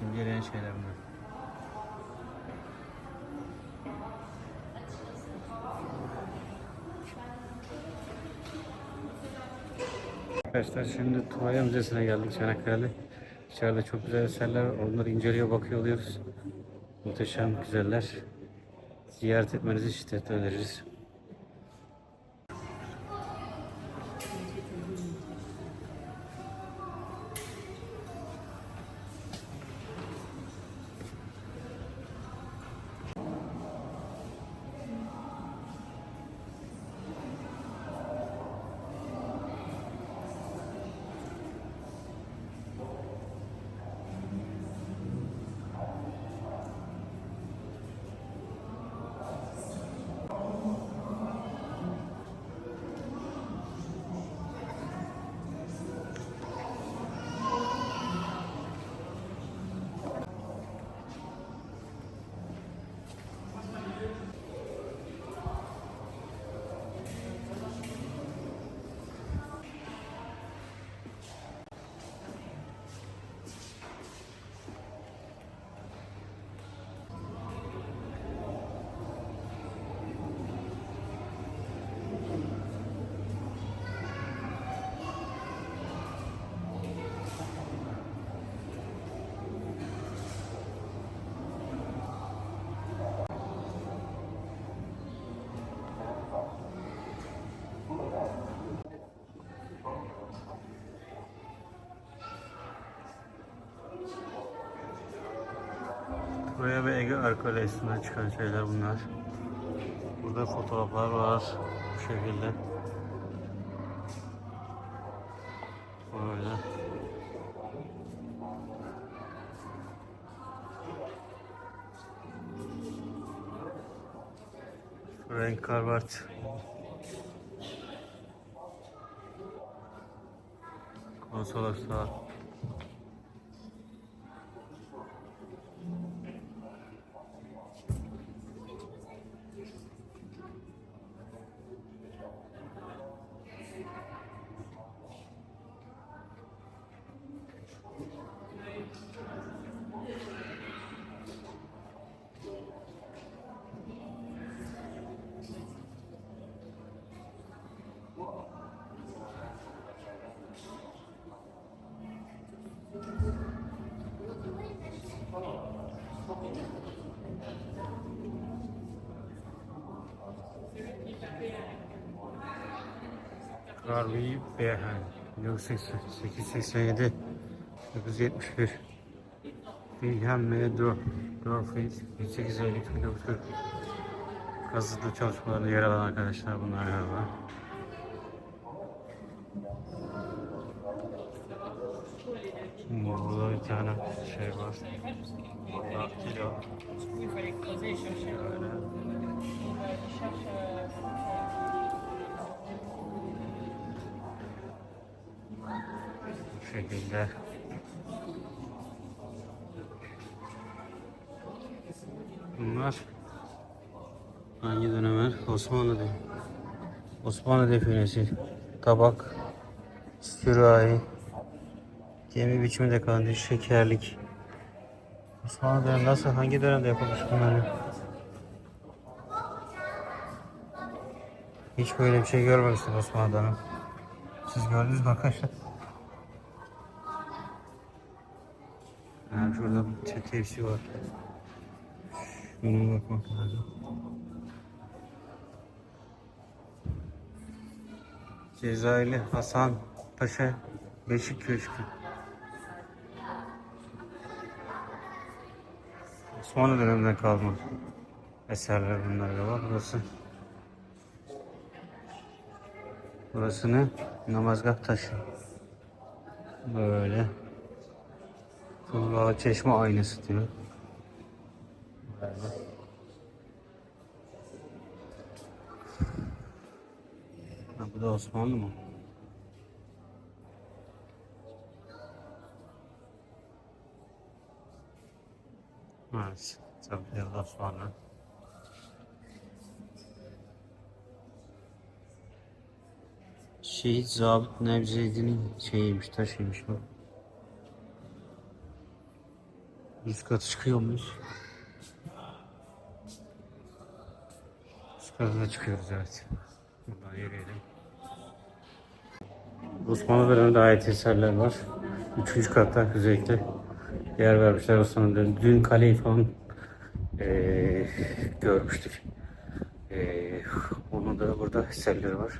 Simgeleyen şeyler bunlar. Arkadaşlar şimdi Troya Müzesi'ne geldik Çanakkale'de. İçeride çok güzel eserler var. Onları inceliyor, bakıyor oluyoruz. Muhteşem güzeller. Ziyaret etmenizi şiddetle öneririz. Troya ve Ege arkeolojisinden çıkan şeyler bunlar. Burada fotoğraflar var bu şekilde. Böyle. Frank Carvart. Konsoloslar. Harvey Behan 1887 1971 Wilhelm M. Dor Dorfield 1852 1940 Kazıtlı çalışmalarında yer alan arkadaşlar bunlar galiba. Burada bir tane şey var. Daktilo. Şöyle. Şekilde. Bunlar hangi dönemler? Osmanlı değil. Osmanlı definesi. Tabak, sürahi, gemi biçiminde kandil, şekerlik. Osmanlı dönemi nasıl, hangi dönemde yapılmış bunlar? Hiç böyle bir şey görmemiştim Osmanlı'dan. Siz gördünüz mü arkadaşlar? Ha, tepsi var. Şuna bakmak lazım. Cezayirli Hasan Paşa Beşik Köşkü. Osmanlı döneminden kalma eserler bunlar da var. Burası Burası ne? Namazgah taşı. Böyle. Tuğla çeşme aynası diyor. Ha, bu da Osmanlı mı? Evet. Tabii Osmanlı. Şehit Zabıt Nevzedi'nin şeyiymiş, taşıymış bu. Üst katı çıkıyor muyuz? Üst katına çıkıyoruz evet. Buradan yürüyelim. Osmanlı döneminde ait eserler var. Üçüncü katta özellikle yer vermişler Osmanlı döneminde. Dün kaleyi falan eee, görmüştük. Eee onun da burada eserleri var.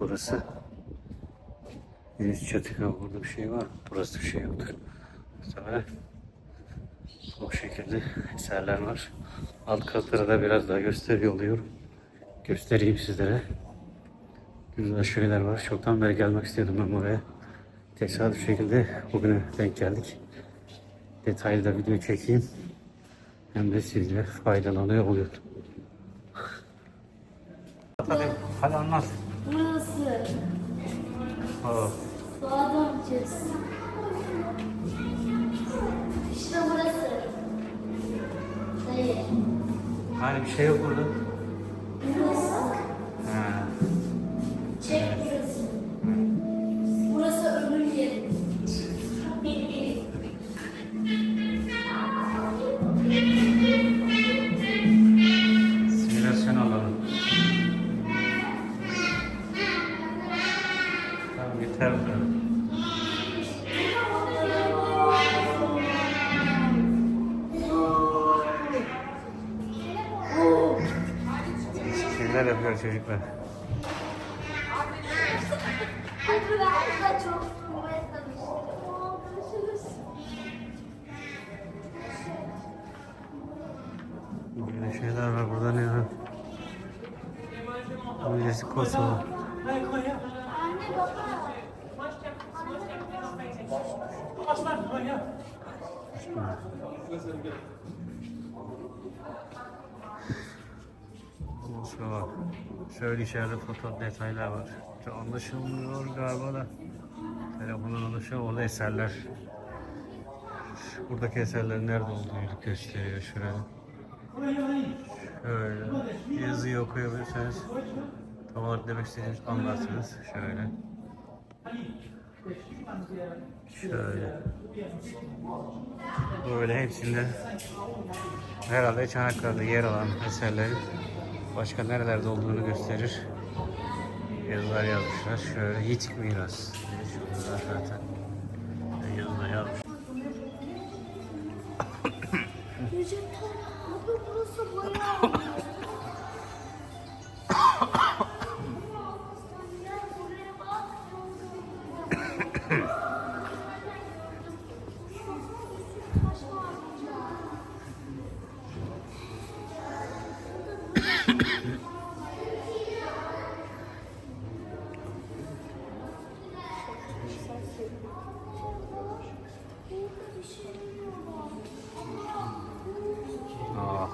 Burası Deniz çatı burada bir şey var? Burası bir şey yoktur. Muhtemelen bu şekilde eserler var. Alt katları da biraz daha gösteriyor oluyorum. Göstereyim sizlere. Güzel şeyler var. Çoktan beri gelmek istiyordum ben buraya. Tesadüf şekilde bugüne denk geldik. Detaylı da video çekeyim. Hem de sizle faydalanıyor oluyor. Hadi, hadi anlat. Burası. Aa, Doğadan gideceğiz. İşte burası. Dayı. hani bir şey yok burada. Yapıyor çocuklar. Böyle şeyler var burada ne var? Müzesi Kosova. Anne baba. Moskova. Şöyle içeride foto detaylar var. Çok anlaşılmıyor galiba da. Telefonun anlaşılıyor. Orada eserler. Buradaki eserlerin nerede olduğunu gösteriyor şurada. Şöyle. Yazıyı okuyabilirseniz tam olarak demek istediğimiz anlarsınız. Şöyle. Şöyle. Böyle hepsinde herhalde Çanakkale'de yer alan eserlerin başka nerelerde olduğunu gösterir. Yazılar yazmışlar. Şöyle Yitik miras. Şurada zaten yazılar yazmış. Recep abi burası bayağı.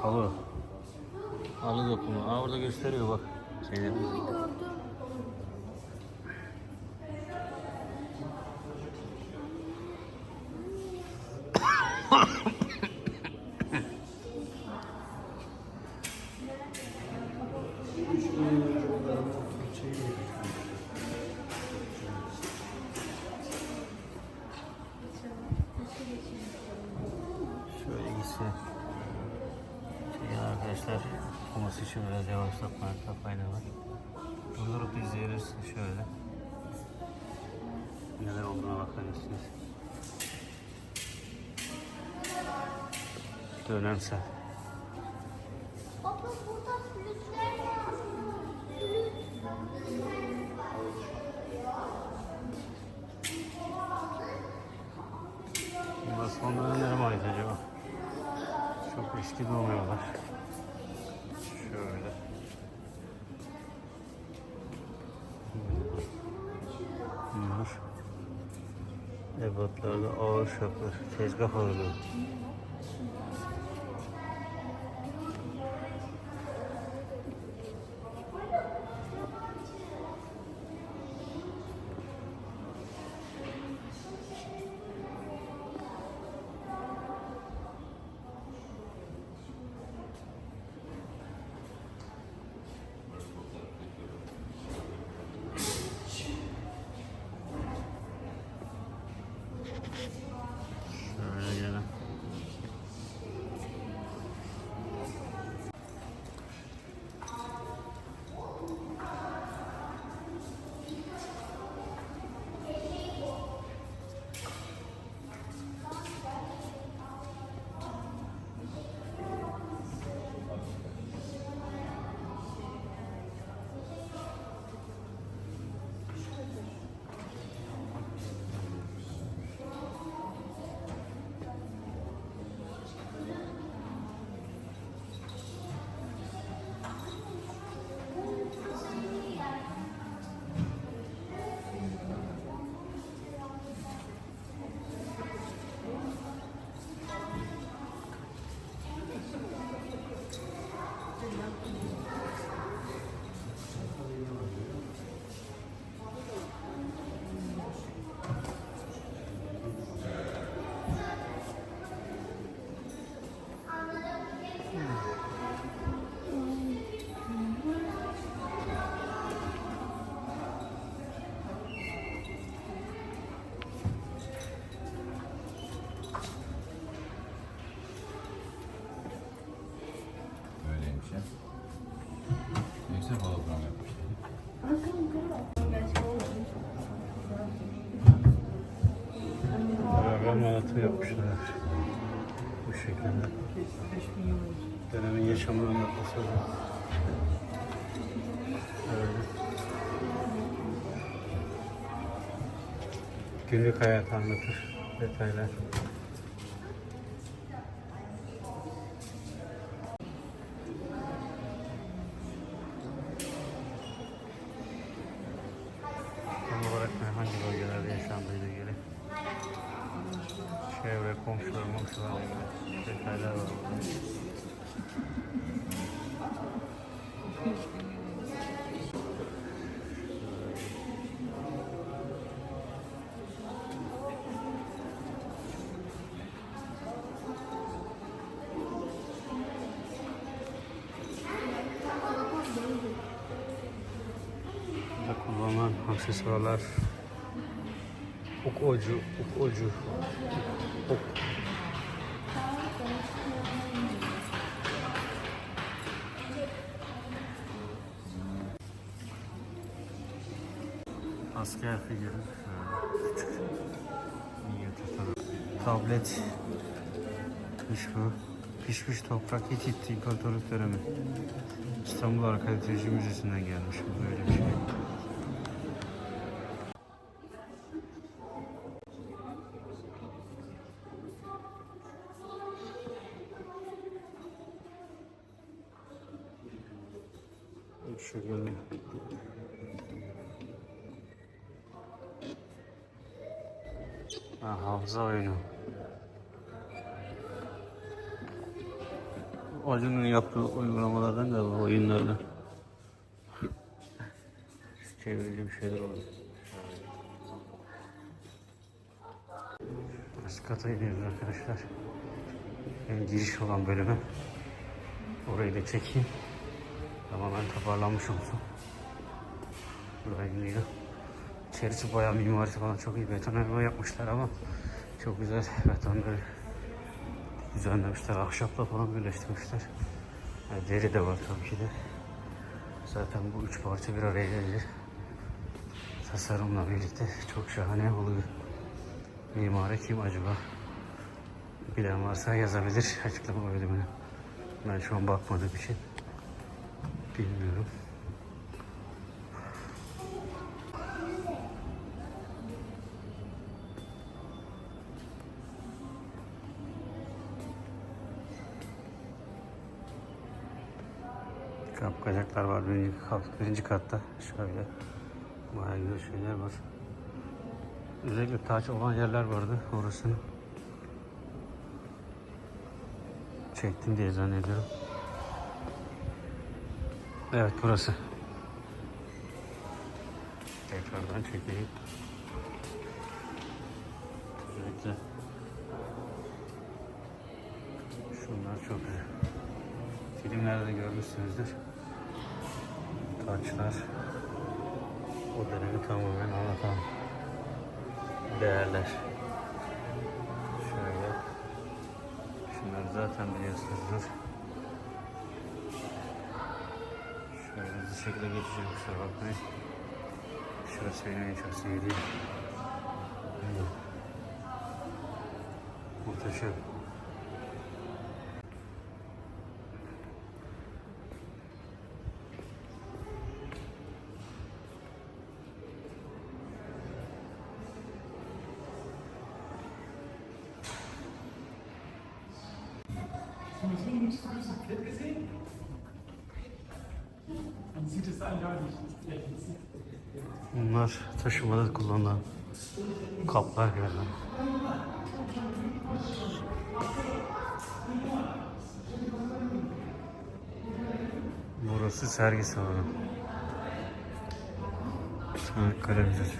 Halı. Halı dokumu. Aa orada gösteriyor bak. Şeyleri. Şöyle arkadaşlar okuması için biraz yavaşlatmakta fayda var. Durdurup izleyebilirsiniz şöyle. Neler olduğuna bakabilirsiniz. Dönemsel. Baba burada flütler var. Bunlar son dönemlere mi ait acaba? Çok eski doğmuyorlar. Ebatlarda ağır şapır, tezgah ağırlığı. Anlatım yapmışlar. Bu şekilde. Dönemin yaşamını anlatması. Öyle. Günlük hayat anlatır. Detaylar. Detaylar var kullanılan aksesuarlar ok ucu, ok ucu, ok. Asker figürü. şöyle. Tablet. Bu. Pişmiş toprak Hitit İmparatorluk dönemi. İstanbul Arkeoloji Müzesi'nden gelmiş bu böyle bir şey. Şu Ha, hafıza oyunu. Acun'un yaptığı uygulamalardan galiba oyunlardan. Çevrili bir şeyler oldu. Üst kata arkadaşlar. En giriş olan bölümü. Orayı da çekeyim. Tamamen toparlanmış olsun. Buraya iniyor. İçerisi bayağı mimarisi falan çok iyi betonarme yapmışlar ama çok güzel betonları düzenlemişler. Ahşapla falan birleştirmişler. Yani deri de var tabii ki de. Zaten bu üç parça bir araya gelir. Tasarımla birlikte çok şahane oluyor. Mimarı kim acaba? Bilen varsa yazabilir açıklama bölümüne. Ben şu an bakmadığım için bilmiyorum. Kapkacaklar var birinci, birinci katta. Şöyle bayağı güzel şeyler var. Özellikle taç olan yerler vardı orasını. Çektim diye zannediyorum. Evet burası. Tekrardan çekeyim. Özellikle şunlar çok güzel. Filmlerde de görmüşsünüzdür. Taçlar o dönemi tamamen anlatan değerler. Şöyle şunları zaten biliyorsunuzdur. Şöyle hızlı şekilde geçeceğim kusura bakmayın. Şurası benim en çok sevdiğim. Hmm. Muhteşem. Man sieht es eindeutig. Bunlar taşımada kullanılan kaplar galiba. Burası sergi salonu. Çanakkale Müzesi.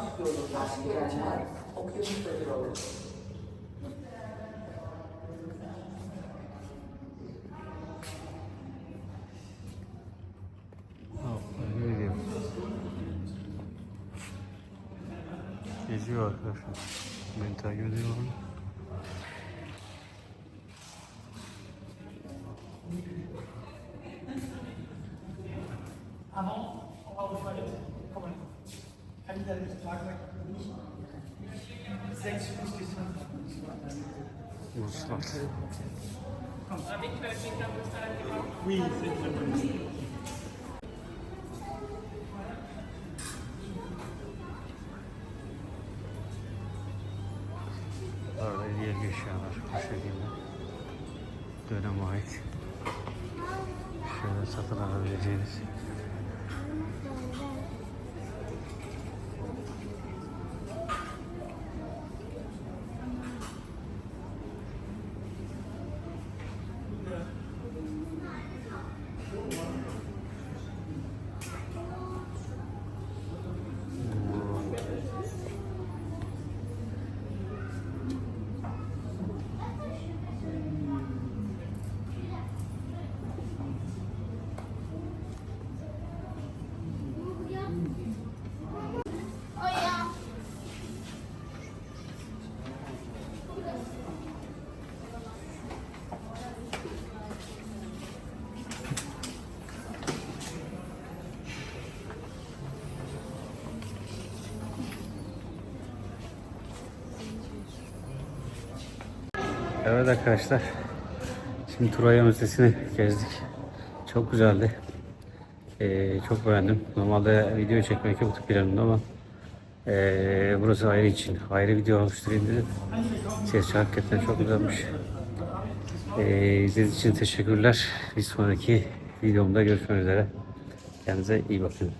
40kg도 40개가 아니라 어깨 힘까지 말고. Da nicht sagen, nicht. Sechs Fuß ist Ruslar. Oui, c'est très bon. Orada diğer eşyalar bu şekilde. Döneme ait. Şöyle satın alabileceğiniz. Evet arkadaşlar. Şimdi Turaya Müzesi'ni gezdik. Çok güzeldi. Ee, çok beğendim. Normalde video çekmek yoktu planımda ama ee, burası ayrı için. Ayrı video oluşturayım dedim. Ses hakikaten çok güzelmiş. Ee, izlediğiniz için teşekkürler. Bir sonraki videomda görüşmek üzere. Kendinize iyi bakın.